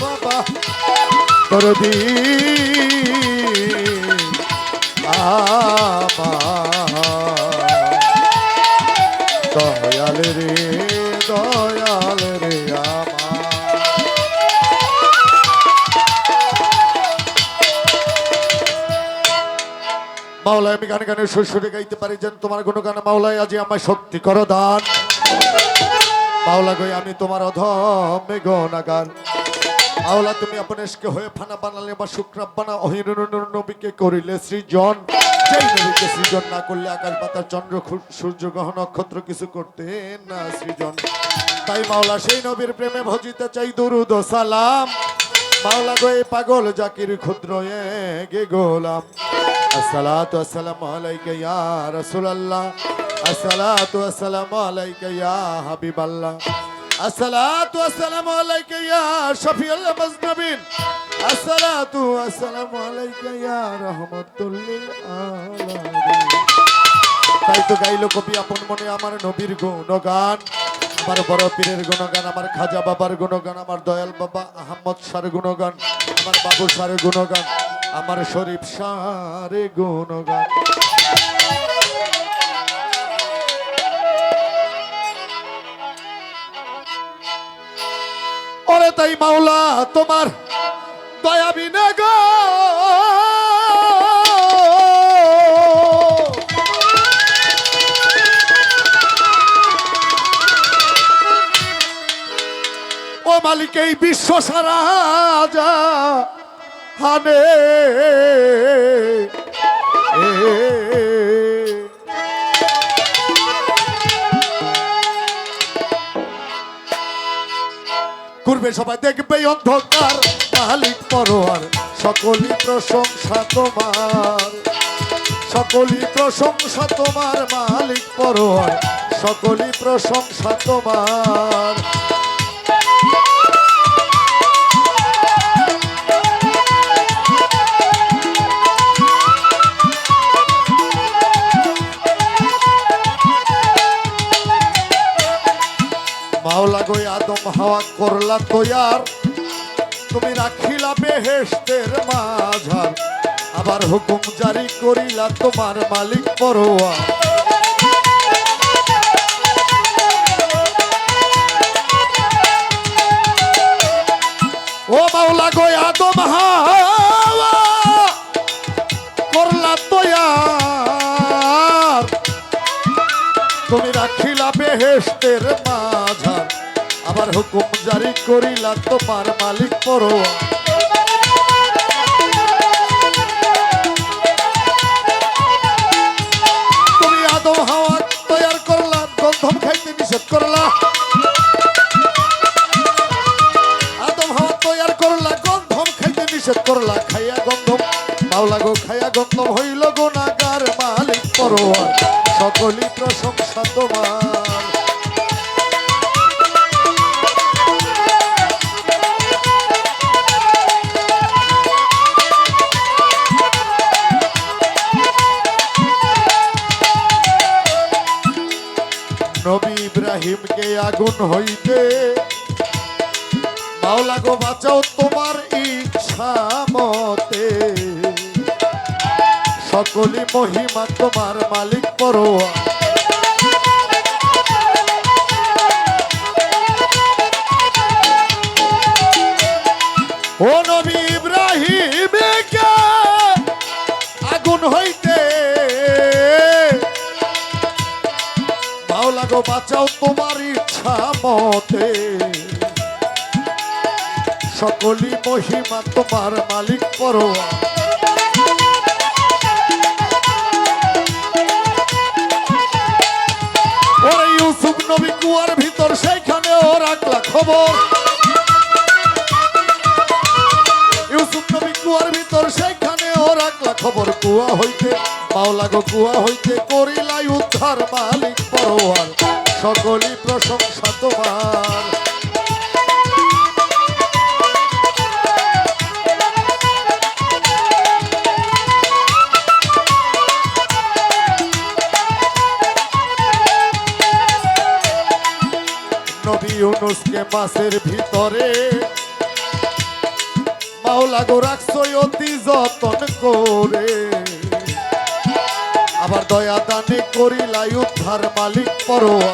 বাবা মাওলায় আমি গানে গানে সুরে গাইতে পারি যেন তোমার কোনো গানে মাওলায় আজি আমার শক্তি করো দান। মাওলা গই, আমি তোমার অধমে গনাগার মাওলা তুমি আপনেশকে হয়ে ফানা বানালে বা শুক্রাব বানা নবীকে করিলে সৃজন। যেই নবীকে সৃজন না করলে আকাশ পাতার চন্দ্র সূর্য, গ্রহ, নক্ষত্র কিছু করতে না সৃজন। তাই মাওলা সেই নবীর প্রেমে ভজিতে চাই দুরুদ সালাম। মাওলা গো পাগল জাকির ক্ষুদ্র গে গোলাম। আসসালাতু আসসালামু আলাইকা ইয়া রাসূলুল্লাহ। আসসালাতু আসসালামু আলাইকা ইয়া হাবিবাল্লাহ। আসসালাতু আসসালামু আলাইকা ইয়া শফিউল মুজনবিন। আসসালাতু আসসালামু আলাইকা ইয়া রাহমাতুল লিল আলামিন। তাই তো গাইলো কবি আপন মনে আমার নবীর গুণগান, আমার বড় পীরের গুণগান, আমার খাজা বাবার গুণগান, আমার দয়াল বাবা আহমদ সার গুণগান, আমার বাবু সার গুণগান, আমার শরীফ সারে গুণগান। ওরে তাই মাওলা তোমার দয়া বিনা ও মালিক এই বিশ্ব সারা যা হানে করবে সবাই দেখবে অন্ধকার, মালিক পরোয়ার, সকলই প্রশংসা তোমার। সকলই প্রশংসা তোমার, মালিক পরোয়ার, সকলই প্রশংসা তোমার। আদম হাওয়া করলা তৈয়ার তুমি রাখিলা বেহেস্তের মাঝার। আবার হুকুম জারি করিলা তোমার মালিক পরোয়া। ও মাওলা গো আদম হাওয়া, করলা তৈয়ার তুমি রাখিলা আবার হুকুম জারি করিলা তোমার মালিক পরোয়া। ইব্রাহিমকে আগুন হইতে। মাওলা গো বাঁচাও তোমার ইচ্ছা মতে। সকলি মহিমা তোমার মালিক পরোয়া। ও নবী বাঁচাও তোমার ইচ্ছা মতে। সকলি মহিমা তোমার মালিক করো ইউসুফ নবী কুয়ার ভিতর, সেইখানে ও রাখলা খবর। ইউসুফ নবী কুয়ার ভিতর, সেইখানে ও রাখলা খবর। কুয়া হইতে মাওলা গো হইতে করিলাই উদ্ধার মালিক পরোয়ার। সকলই প্রশংসা তোমার। নবী ইউনুসকে ভিতরে মাওলা গো রাখছো অতি যতন করে। আবার দয়া দানে করিলাই উদ্ধার মালিক পরোয়া।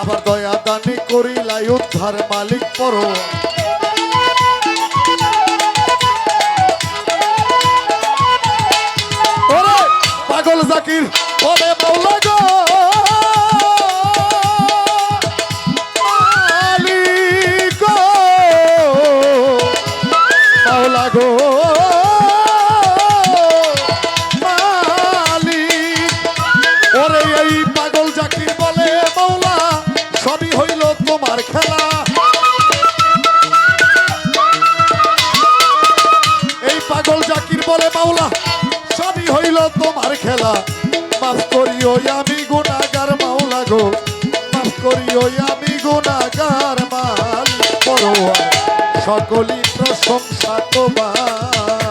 আবার দয়া দানে করিলাই উদ্ধার মালিক পরো পাগল জাকির বলে মাওলা গো খেলা মাফ করিও আমি গুণাগার মাওলা গো। মাফ করিও আমি গুণাগার মাল। সকলি প্রশংসা তোমার।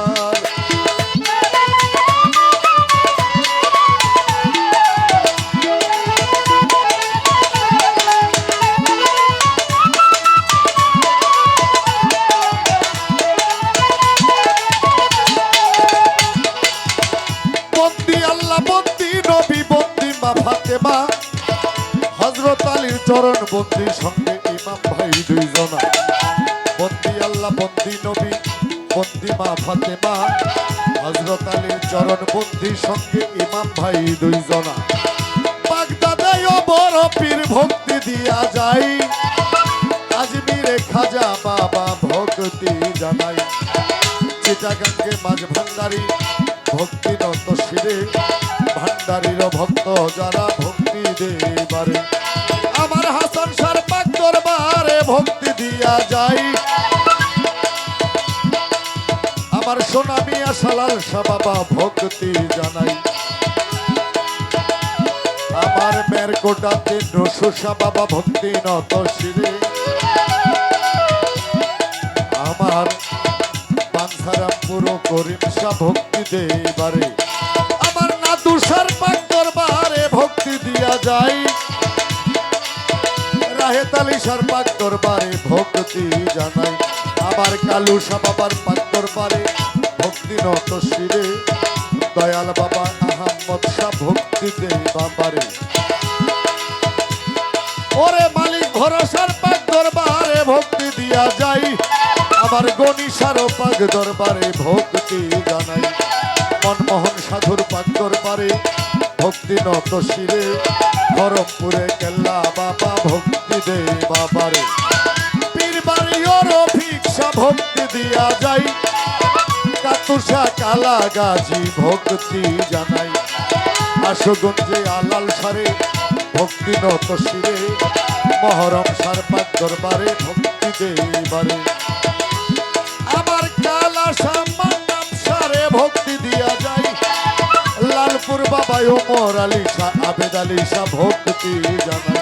বন্দি সঙ্গে ইমাম ভাই দুইজনা। বন্দি আল্লাহ, বন্দি নবী, বন্দি মা ফাতেমা হজরত আলীর চরণ বন্দি সঙ্গে ইমাম ভাই দুইজনা। বড় পীর ভক্তি দিয়া যাই। আজমিরে খাজা বাবা ভক্তি জানাই। চিটাগাঙ্গে মাঝ ভান্ডারি, ভক্তি নত শিরে। ভান্ডারির ভক্ত যারা ভক্তি দেবারে। আমার ভক্তি যাই। আমার সোনা মিয়া সালাল শাহ বাবা ভক্তি জানাই। আমার মের কোটাতে নসুষা বাবা ভক্তি নত শিরে। আমার পানসারাম পুরো করিম শাহ ভক্তি দেবারে। আমার না তুষার পাক দরবারে ভক্তি দিয়া রাহে তালিশার পাক দরবারে ভক্তি জানাই। আমার কালু শাহ বাবার পাক দরবারে ভক্তি নত শিরে। দয়াল বাবা, আহম্মদ শাহ ভক্তি দে বাবারে। ওরে মালিক ভরসার পাক দরবারে ভক্তি দিয়া যাই। আমার গণিসার পাক দরবারে ভক্তি জানাই। মনমোহন সাধুর পাক দরবারে ভক্তি নত শিরে খরমপুরে কেল্লা বাবা ভক্তি দে বাবারে। ভক্তি দিয়া যাই। কাতুষা কালা গাজি ভক্তি জানাই। আশুগঞ্জে আলাল সারে ভক্তি নত শিরে মহরম সার পাক দরবারে ভক্তি দেবারে আমার লালপুর বাবা ওমর আলী শাহ, আবেদ আলী শাহ ভক্তি জানাই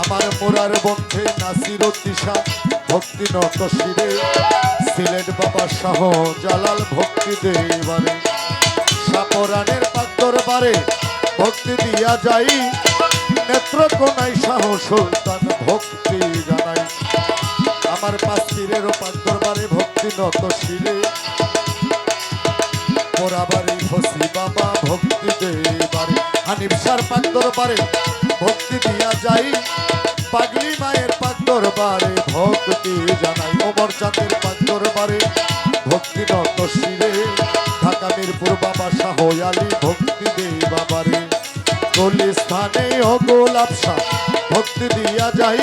আমার মোরার বন্ধে নাসির দিশা ভক্তি নত শিরে। সিলেট বাবা শাহ জালাল ভক্তি দেবারে সাপরানের পাক দরবারে ভক্তি দিয়া যাই। নেত্রকোনাই শাহ সুলতান ভক্তি জানাই। আমার পাঁচ পীরের পাক দরবারে ভক্তি নত শিরে মোরাবাড়ি ফসি বাবা ভক্তি দেবারে হানিফ সার পাক দরবারে ভক্তি দিয়া যাই। পাগলি মায়ের পাক দরবারে ভক্তি জানাই। ওমর চাঁদের পাক দরবারে ভক্তি নত শিরে। ঢাকা বয়ালি ভক্তি দে বাবারে। গলি স্থানে ও গোলাপসা ভক্তি দিয়া যাই।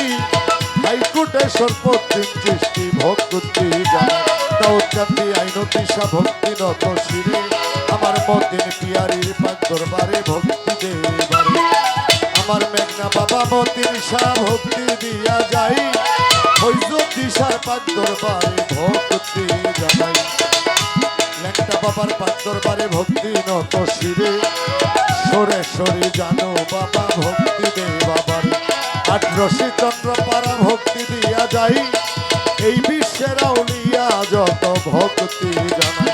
হাইকোর্টে সর্বত্রিম সৃষ্টি ভক্তি যায় চাঁদি আইন দিশা ভক্তি নত শিরে। আমার মতিন পিয়ারির পাক দরবারে ভক্তি দে বারে। আমার মেঘনা বাবা মতিন শাহ ভক্তি দিয়া যাই। হইজ দিশার পাক দরবারে ভক্তি জানাই। লেখটা বাবার পাক দরবারে ভক্তি নত শিরে। সরে সরে জানো বাবা ভক্তি দে বাবার। আঠারোশি চন্দ্র পারা ভক্তি দিয়া যাই। এই বিশ্বের আউলিয়া যত ভক্তি জানাই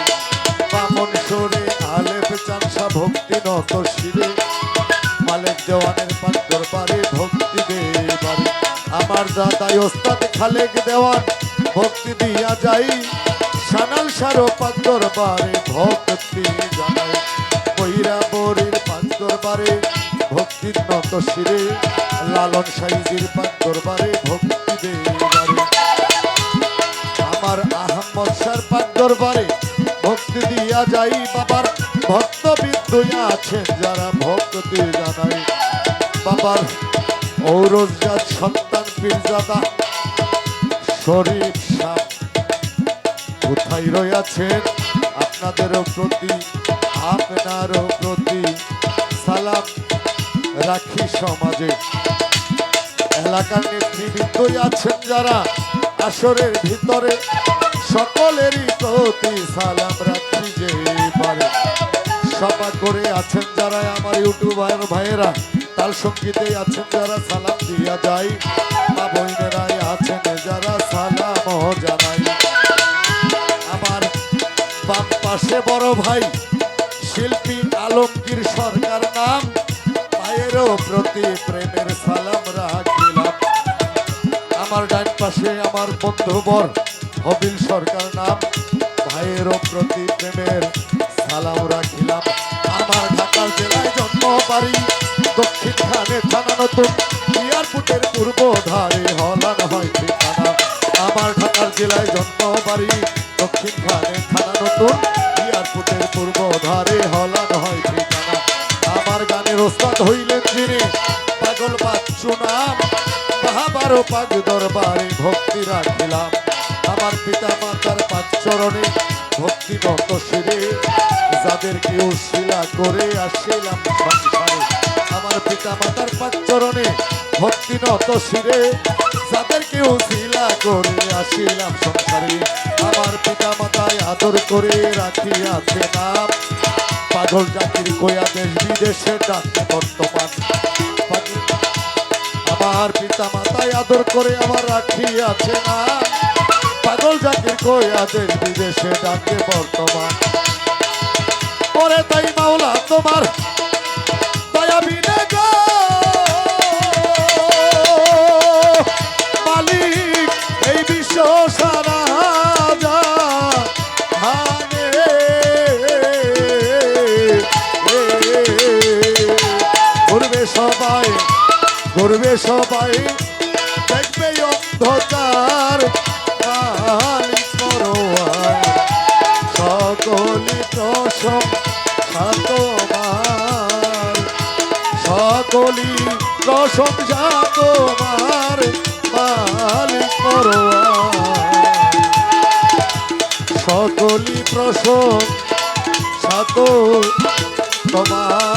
বামন সরে আলেপ চানসা ভক্তি নত শিরে। মালিক দেওয়ানের পাক দরবারে ভক্তি দে বারে আমার দাদাই ওস্তাদ খালেক দেওয়ান ভক্তি দিয়া যাই সানাল সারো পাক দরবারে ভক্তি জানাই কইরা বরির পাক দরবারে ভক্তি নত শিরে। লালন সাইজির পাক দরবারে ভক্তি দে বারে দরবারে ভক্তি দিয়া যাই বাবার ভক্ত বিদ্যুয়া আছেন যারা ভক্তি জানাই বাবার ঔরজাত সন্তান পীরজাদা, শরীফ সাহ, কোথায় রয়েছেন? আপনাদেরও প্রতি, আপনারও প্রতি সালাম রাখি সমাজে। এলাকার নেতৃবৃন্দই আছেন যারা আসরের ভিতরে সকলেরই প্রতি সালাম রাখি যে পারে। সভা করে আছেন যারা আমার ইউটিউবার ভাইয়েরা, তার সঙ্গীতে আছেন যারা সালাম দিয়া যায় মা বইনেরাই আছেন যারা সালাম জানাই। আমার বাম পাশে বড় ভাই, শিল্পী আলমগীর সরকার নাম। ভাইয়েরও প্রতি প্রেমের সালাম রাখিলাম। আমার ডান পাশে আমার বন্ধুবর হবিল সরকার নাম, ভাইয়েরও প্রতি প্রেমের সালাম রাখিলাম। আমার ঢাকা জেলায় জন্ম বাড়ি দক্ষিণ খানে থানা নতুন। এয়ারপোর্টের পূর্ব ধারে হলান হয় ঠিকানা। আমার ঢাকার জেলায় জন্ম বাড়ি দক্ষিণ খানে থানা নতুন। এয়ারপোর্টের পূর্ব ধারে হলান হয় ঠিকানা। আমার গানের ওস্তাদ হইলেন যিনি পাগল বাচ্চু নাম। বাহাবারও পাগ দরবারে ভক্তি রাখিলাম। আমার পিতা মাতার পাঁচ চরণে ভক্তি শিরে যাদেরকে শিলা করে আসিলাম সংসারে। আমার পিতা মাতার পাঁচ চরণে ভক্তি নত শিরে যাদেরকে শিলা করে আসিলাম সংসারে। আমার পিতা মাতায় আদর করে রাখিয়াছে নাম পাগল জাতির কয়া দেশ বিদেশে ডাকে বর্তমান। আমার পিতা মাতায় আদর করে আমার রাখি রাখিয়াছে না পাগল জাতির কইয়াদের দেশ বিদেশে ডাকে বর্তমান। পরে তাই মাওলা তোমার রসম যা তোমার মাল করো সকলি প্রসম সাত তোমার